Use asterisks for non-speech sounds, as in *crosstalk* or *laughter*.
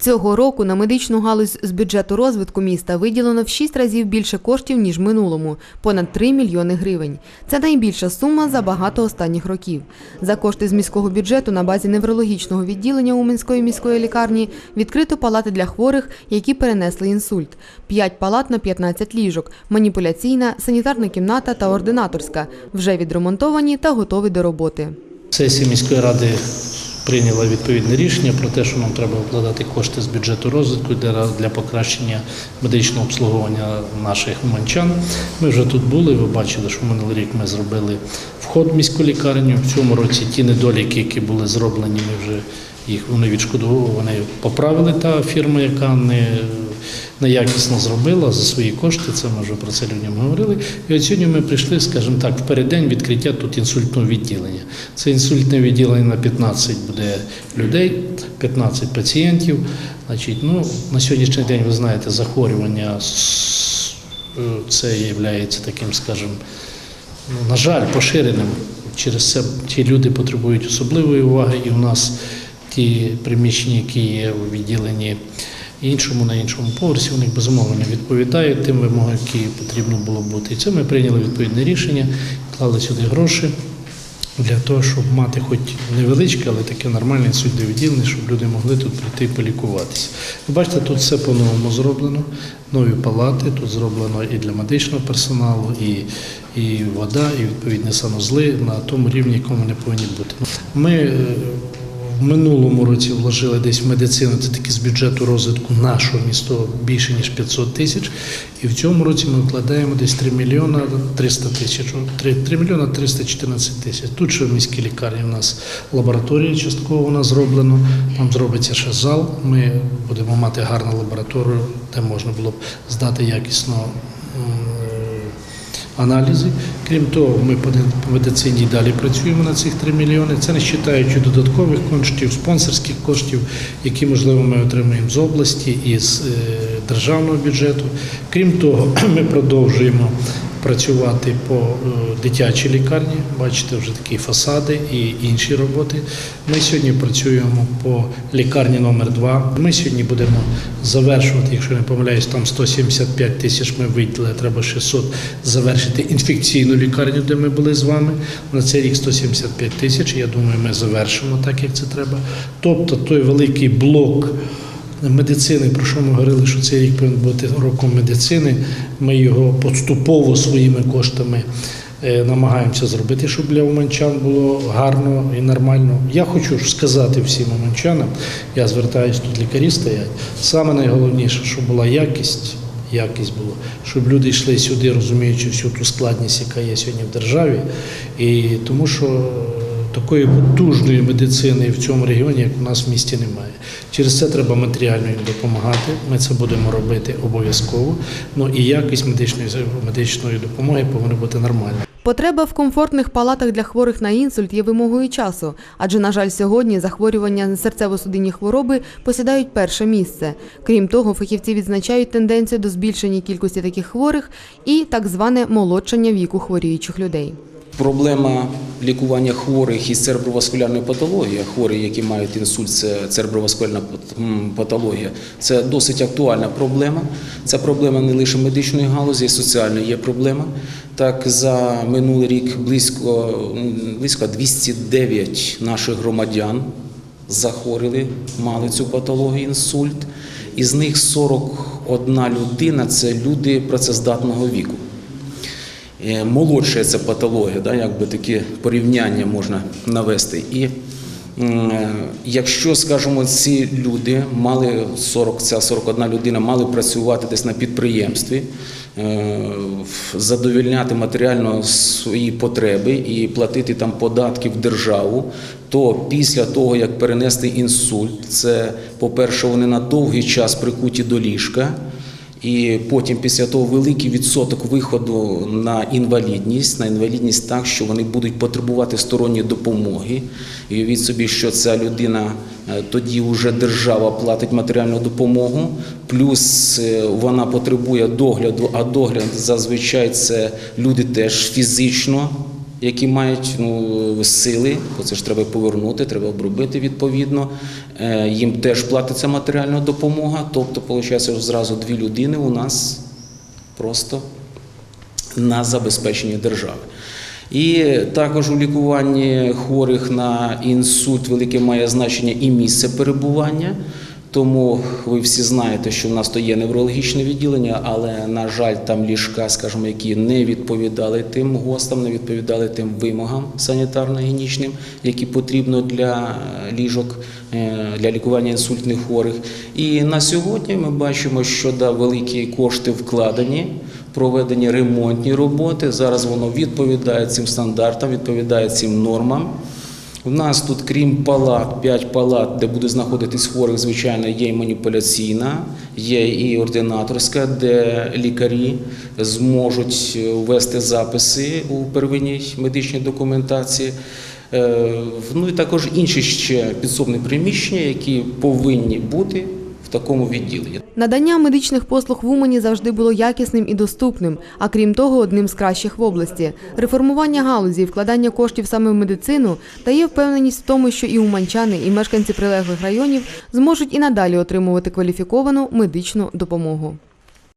Цього року на медичну галузь з бюджету розвитку міста виділено в 6 разів більше коштів, ніж минулому – понад 3 мільйони гривень. Це найбільша сума за багато останніх років. За кошти з міського бюджету на базі неврологічного відділення Уманської міської лікарні відкрито палати для хворих, які перенесли інсульт. 5 палат на 15 ліжок, маніпуляційна, санітарна кімната та ординаторська – вже відремонтовані та готові до роботи. Сесія міської ради прийняла відповідне рішення про те, що нам треба вкладати кошти з бюджету розвитку для, покращення медичного обслуговування наших уманчан. Ми вже тут були. Ви бачили, що минулий рік ми зробили вход в міську лікарню. В цьому році ті недоліки, які були зроблені, ми вже їх вони відшкодували, вони поправили та фірма, яка не неякісно зробила за свої кошти. Це ми вже про це людям говорили. І от сьогодні ми прийшли, скажімо так, в переддень відкриття тут інсультного відділення. Це інсультне відділення на 15 буде людей, 15 пацієнтів. Значить, ну, на сьогоднішній день ви знаєте, захворювання е, це є таким, скажімо, ну, на жаль, поширеним. Через це ті люди потребують особливої уваги, і у нас ті приміщення, які є у відділенні іншому на іншому поверсі, вони безумовно не відповідають тим вимогам, які потрібно було бути. І це ми прийняли відповідне рішення, клали сюди гроші для того, щоб мати хоч невеличке, але таке нормальне відділення, щоб люди могли тут прийти і полікуватися. Ви бачите, тут все по-новому зроблено, нові палати, тут зроблено і для медичного персоналу, і, і вода, і відповідні санузли на тому рівні, якому вони повинні бути. Ми е, в минулому році вложили десь в медицину, це таки з бюджету розвитку нашого міста більше ніж 500 тисяч. І в цьому році ми вкладаємо десь 3 мільйона 300 тисяч, 3, 3 мільйона 314 тисяч. Тут ще в міській лікарні у нас лабораторія частково вона зроблено, там зробиться ще зал. Ми будемо мати гарну лабораторію, де можна було б здати якісно аналізи. Крім того, ми по медицині далі працюємо на цих 3 мільйони. Це не вважаючи додаткових коштів, спонсорських коштів, які, можливо, ми отримаємо з області і з е, державного бюджету. Крім того, *clears throat* ми продовжуємо працювати по е, дитячій лікарні. Бачите, вже такі фасади і інші роботи. Ми сьогодні працюємо по лікарні номер 2 Ми сьогодні будемо завершувати, якщо не помиляюсь, там 175 тисяч ми виділили, треба 600 завершити інфекційну лікарню, де ми були з вами. На цей рік 175 тисяч. Я думаю, ми завершимо так, як це треба. Тобто той великий блок медицини, про що ми говорили, що цей рік повинен бути роком медицини. Ми його поступово своїми коштами е, намагаємося зробити, щоб для уманчан було гарно і нормально. Я хочу сказати всім уманчанам, я звертаюся тут лікарі стоять. Саме найголовніше, щоб була якість. Якість було, щоб люди йшли сюди, розуміючи всю ту складність, яка є сьогодні в державі, і тому що такої потужної медицини в цьому регіоні, як у нас в місті, немає. Через це треба матеріально їм допомагати. Ми це будемо робити обов'язково. Ну і якість медичної медичної допомоги повинна бути нормальна. Потреба в комфортних палатах для хворих на інсульт є вимогою часу, адже, на жаль, сьогодні захворювання на серцево-судинні хвороби посідають перше місце. Крім того, фахівці відзначають тенденцію до збільшення кількості таких хворих і так зване молодшання віку хворіючих людей. Проблема лікування хворих із цереброваскулярною патологією, хворі, які мають інсульт, це цереброваскулярна патологія, це досить актуальна проблема. Це проблема не лише медичної галузі, і соціальної є проблема. Так, за минулий рік близько, близько 209 наших громадян захворіли, мали цю патологію інсульт. Із них 41 людина це люди працездатного віку. Е, Молодша це патологія, да, якби таке порівняння можна навести. І е, якщо, скажімо, ці люди мали 40, ця 41 людина мали працювати десь на підприємстві, е, задовільняти матеріально свої потреби і платити там податки в державу, то після того, як перенести інсульт, це, по-перше, вони на довгий час прикуті до ліжка. І потім, після того, великий відсоток виходу на інвалідність, на інвалідність так, що вони будуть потребувати сторонньої допомоги. І уявіть собі, що ця людина е, тоді вже держава платить матеріальну допомогу, плюс е, вона потребує догляду, а догляд зазвичай це люди теж фізично які мають ну, сили, бо це ж треба повернути, треба обробити відповідно. е, їм теж платиться матеріальна допомога. Тобто, виходить, зразу дві людини у нас просто на забезпеченні держави. І також у лікуванні хворих на інсульт велике має значення і місце перебування. Тому ви всі знаєте, що в нас то є неврологічне відділення, але на жаль, там ліжка, скажімо, які не відповідали тим гостам, не відповідали тим вимогам санітарно-гігієнічним, які потрібно для ліжок е, для лікування інсультних хворих. І на сьогодні ми бачимо, що да, великі кошти вкладені проведені ремонтні роботи. Зараз воно відповідає цим стандартам, відповідає цим нормам. У нас тут, крім палат, 5 палат, де буде знаходитись хворих, звичайно, є і маніпуляційна, є і ординаторська, де лікарі зможуть ввести записи у первинній медичній документації. Е, Ну і також інші ще підсобні приміщення, які повинні бути такому відділенні. Надання медичних послуг в Умані завжди було якісним і доступним, а крім того, одним з кращих в області. Реформування галузі і вкладання коштів саме в медицину дає впевненість в тому, що і уманчани, і мешканці прилеглих районів зможуть і надалі отримувати кваліфіковану медичну допомогу.